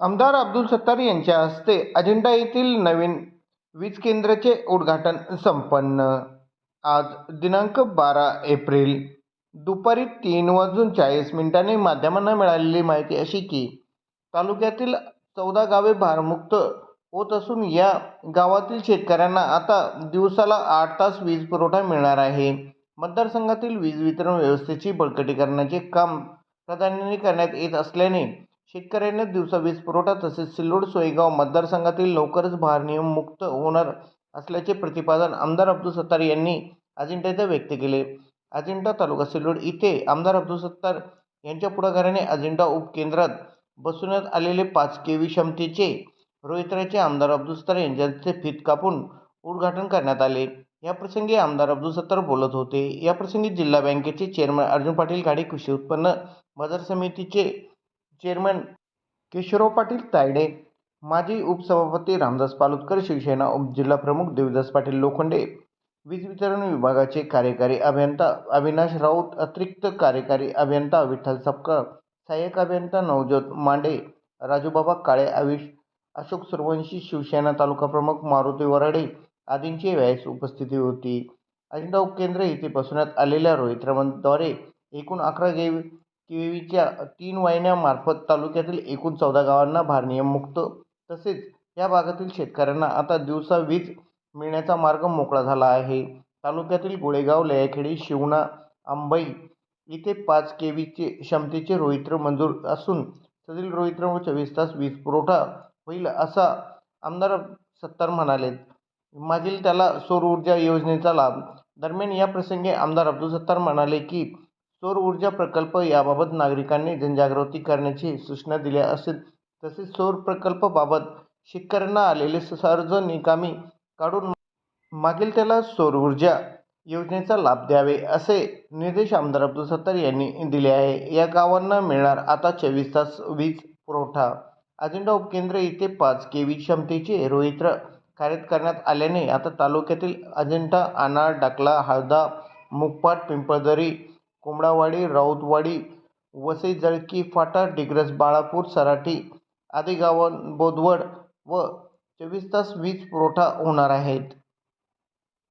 आमदार अब्दुल सत्तार यांच्या हस्ते अजिंठा येथील नवीन वीज केंद्राचे उद्घाटन संपन्न. आज दिनांक बारा एप्रिल दुपारी तीन वाजून चाळीस मिनिटांनी माध्यमांना मिळालेली माहिती अशी की तालुक्यातील चौदा गावे भारमुक्त होत असून या गावातील शेतकऱ्यांना आता दिवसाला आठ तास वीज पुरवठा मिळणार आहे. मतदारसंघातील वीज वितरण व्यवस्थेची बळकटीकरणाचे काम प्राधान्याने करण्यात येत असल्याने शेतकऱ्यांना दिवसा वीज पुरवठा तसेच सिल्लोड सोयगाव मतदारसंघातील लवकरच भारनियम मुक्त होणार असल्याचे प्रतिपादन आमदार अब्दुल सत्तार यांनी अजिंठा व्यक्त केले. अजिंठा तालुका सिल्लोड इथे आमदार अब्दुल सत्तार यांच्या पुढाकाराने अजिंठा उपकेंद्रात बसवण्यात आलेले पाच के व्ही क्षमतेचे रोहित्राचे आमदार अब्दुल सत्तार यांच्या फित फीत कापून उद्घाटन करण्यात आले. याप्रसंगी आमदार अब्दुल सत्तार बोलत होते. याप्रसंगी जिल्हा बँकेचे चेअरमन अर्जुन पाटील गाडी कृषी उत्पन्न बाजार समितीचे चेअरमन केशवराव पाटील तायडे माजी उपसभापती रामदास पालुतकर शिवसेना उपजिल्हाप्रमुख देवदास पाटील लोखंडे वीज वितरण विभागाचे कार्यकारी अभियंता अविनाश राऊत अतिरिक्त कार्यकारी अभियंता विठ्ठल सपकाळ सहाय्यक अभियंता नवज्योत मांडे राजूबाबा काळे आयुष अशोक सर्वंशी शिवसेना तालुका प्रमुख मारुती वराडे आदींची व्यास उपस्थिती होती. अजिंठा उपकेंद्र येथे बसवण्यात आलेल्या रोहित्राद्वारे एकूण अकरा गेव केवीच्या तीन वाहिन्यामार्फत तालुक्यातील एकूण चौदा गावांना भारनियममुक्त तसेच या भागातील शेतकऱ्यांना आता दिवसा वीज मिळण्याचा मार्ग मोकळा झाला आहे. तालुक्यातील गोळेगाव लयाखेडी शिवणा आंबई इथे पाच के व्हीचे क्षमतेचे रोहित्र मंजूर असून सदरील रोहित्रामुळे चोवीस तास वीज पुरवठा होईल असा आमदार सत्तार म्हणाले. मागील त्याला सौर ऊर्जा योजनेचा लाभ. दरम्यान या प्रसंगी आमदार अब्दुल सत्तार म्हणाले की सौर ऊर्जा प्रकल्प याबाबत नागरिकांनी जनजागृती करण्याची सूचना दिल्या असेल तसेच सौर प्रकल्पाबाबत शेतकऱ्यांना आलेले सर्ज निकामी काढून मागील त्याला सौर ऊर्जा योजनेचा लाभ द्यावे असे निर्देश आमदार अब्दुल सत्तार यांनी दिले आहे. या गावांना मिळणार आता चोवीस तास वीज पुरवठा. अजिंठा उपकेंद्र इथे पाच के व्ही क्षमतेचे रोहित्र कार्यरत करण्यात आल्याने आता तालुक्यातील अजिंठा आनाळ डाकला हळदा मुखपाट पिंपळदरी कोंबडावाडी राऊतवाडी वसई जळकी फाटा डिग्रस बाळापूर सराटी आदी गावां बोदवड व चोवीस तास वीज पुरवठा होणार आहेत